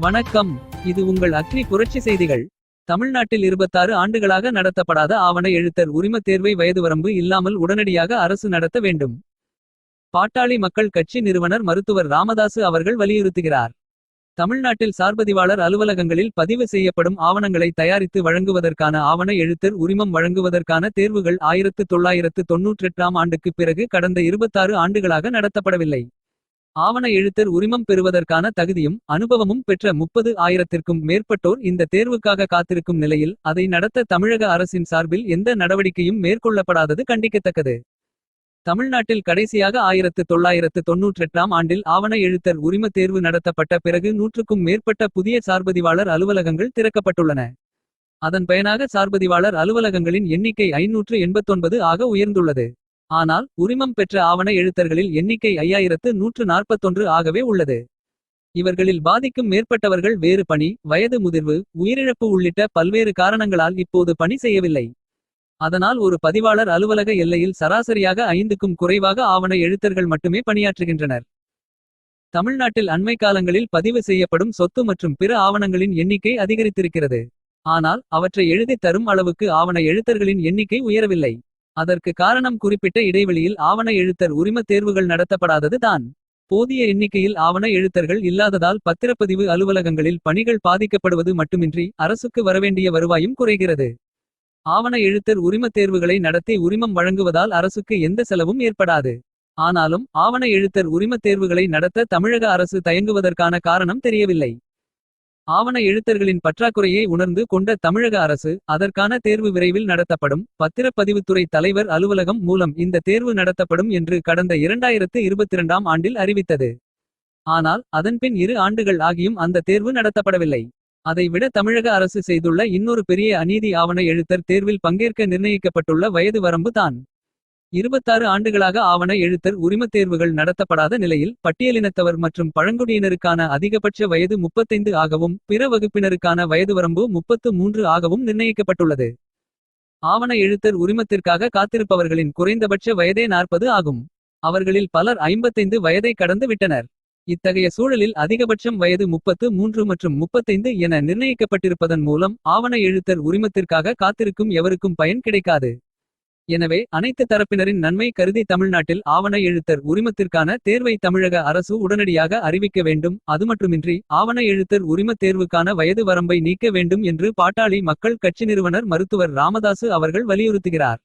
வணக்கம். இது உங்கள் அக்னி புரட்சி செய்திகள். தமிழ்நாட்டில் இருபத்தாறு ஆண்டுகளாக நடத்தப்படாத ஆவண எழுத்தர் உரிமத் தேர்வை வயது வரம்பு இல்லாமல் உடனடியாக அரசு நடத்த வேண்டும். பாட்டாளி மக்கள் கட்சி நிறுவனர் மருத்துவர் ராமதாசு அவர்கள் வலியுறுத்துகிறார். தமிழ்நாட்டில் சார்பதிவாளர் அலுவலகங்களில் பதிவு செய்யப்படும் ஆவணங்களை தயாரித்து வழங்குவதற்கான ஆவண எழுத்தர் உரிமம் வழங்குவதற்கான தேர்வுகள் ஆயிரத்து தொள்ளாயிரத்து தொன்னூற்றெட்டாம் ஆண்டுக்குப் பிறகு கடந்த இருபத்தாறு ஆண்டுகளாக நடத்தப்படவில்லை. ஆவண எழுத்தர் உரிமம் பெறுவதற்கான தகுதியும் அனுபவமும் பெற்ற முப்பது ஆயிரத்திற்கும் மேற்பட்டோர் இந்த தேர்வுக்காக காத்திருக்கும் நிலையில் அதை நடத்த தமிழக அரசின் சார்பில் எந்த நடவடிக்கையும் மேற்கொள்ளப்படாதது கண்டிக்கத்தக்கது. தமிழ்நாட்டில் கடைசியாக ஆயிரத்து தொள்ளாயிரத்து தொன்னூற்றெட்டாம் ஆண்டில் ஆவண எழுத்தர் உரிம தேர்வு நடத்தப்பட்ட பிறகு நூற்றுக்கும் மேற்பட்ட புதிய சார்பதிவாளர் அலுவலகங்கள் திறக்கப்பட்டுள்ளன. அதன் பயனாக சார்பதிவாளர் அலுவலகங்களின் எண்ணிக்கை ஐநூற்று எண்பத்தொன்பது ஆக உயர்ந்துள்ளது. ஆனால் உரிமம் பெற்ற ஆவண எழுத்தர்களில் எண்ணிக்கை ஐயாயிரத்து நூற்று நாற்பத்தொன்று ஆகவே உள்ளது. இவர்களில் பாதிக்கும் மேற்பட்டவர்கள் வேறு பணி வயது முதிர்வு உயிரிழப்பு உள்ளிட்ட பல்வேறு காரணங்களால் இப்போது பணி செய்யவில்லை. அதனால் ஒரு பதிவாளர் அலுவலக எல்லையில் சராசரியாக ஐந்துக்கும் குறைவாக ஆவண எழுத்தர்கள் மட்டுமே பணியாற்றுகின்றனர். தமிழ்நாட்டில் அண்மை காலங்களில் பதிவு செய்யப்படும் சொத்து மற்றும் பிற ஆவணங்களின் எண்ணிக்கை அதிகரித்திருக்கிறது. ஆனால் அவற்றை எழுதித் தரும் அளவுக்கு ஆவண எழுத்தர்களின் எண்ணிக்கை உயரவில்லை. அதற்கு காரணம் குறிப்பிட்ட இடைவெளியில் ஆவண எழுத்தர் உரிமத் தேர்வுகள் நடத்தப்படாதது தான். போதிய எண்ணிக்கையில் ஆவண எழுத்தர்கள் இல்லாததால் பத்திரப்பதிவு அலுவலகங்களில் பணிகள் பாதிக்கப்படுவது மட்டுமின்றி அரசுக்கு வரவேண்டிய வருவாயும் குறைகிறது. ஆவண எழுத்தர் உரிமத் தேர்வுகளை நடத்தி உரிமம் வழங்குவதால் அரசுக்கு எந்த செலவும் ஏற்படாது. ஆனாலும் ஆவண எழுத்தர் உரிமத் தேர்வுகளை நடத்த தமிழக அரசு தயங்குவதற்கான காரணம் தெரியவில்லை. ஆவண எழுத்தர்களின் பற்றாக்குறையை உணர்ந்து கொண்ட தமிழக அரசு அதற்கான தேர்வு விரைவில் நடத்தப்படும். பத்திரப்பதிவுத்துறை தலைவர் அலுவலகம் மூலம் இந்த தேர்வு நடத்தப்படும் என்று கடந்த இரண்டாயிரத்து இருபத்திரண்டாம் ஆண்டில் அறிவித்தது. ஆனால் அதன்பின் இரு ஆண்டுகள் ஆகியும் அந்த தேர்வு நடத்தப்படவில்லை. அதைவிட தமிழக அரசு செய்துள்ள இன்னொரு பெரிய அநீதி ஆவண எழுத்தர் தேர்வில் பங்கேற்க நிர்ணயிக்கப்பட்டுள்ள வயது வரம்பு தான். இருபத்தாறு ஆண்டுகளாக ஆவண எழுத்தர் உரிமத் தேர்வுகள் நடத்தப்படாத நிலையில் பட்டியலினத்தவர் மற்றும் பழங்குடியினருக்கான அதிகபட்ச வயது முப்பத்தைந்து ஆகவும் பிற வகுப்பினருக்கான வயது வரம்பு முப்பத்து மூன்று ஆகவும் நிர்ணயிக்கப்பட்டுள்ளது. ஆவண எழுத்தர் உரிமத்திற்காக காத்திருப்பவர்களின் குறைந்தபட்ச வயதே நாற்பது ஆகும். அவர்களில் பலர் ஐம்பத்தைந்து வயதை கடந்து விட்டனர். இத்தகைய சூழலில் அதிகபட்சம் வயது முப்பத்து மூன்று மற்றும் முப்பத்தைந்து என நிர்ணயிக்கப்பட்டிருப்பதன் மூலம் ஆவண எழுத்தர் உரிமத்திற்காக காத்திருக்கும் எவருக்கும் பயன் கிடைக்காது. எனவே அனைத்து தரப்பினரின் நன்மை கருதி தமிழ்நாட்டில் ஆவண எழுத்தர் உரிமத்திற்கான தேர்வை தமிழக அரசு உடனடியாக அறிவிக்க வேண்டும். அதுமட்டுமின்றி ஆவண எழுத்தர் உரிமத் தேர்வுக்கான வயது வரம்பை நீக்க வேண்டும் என்று பாட்டாளி மக்கள் கட்சி நிறுவனர் மருத்துவர் ராமதாசு அவர்கள் வலியுறுத்துகிறார்.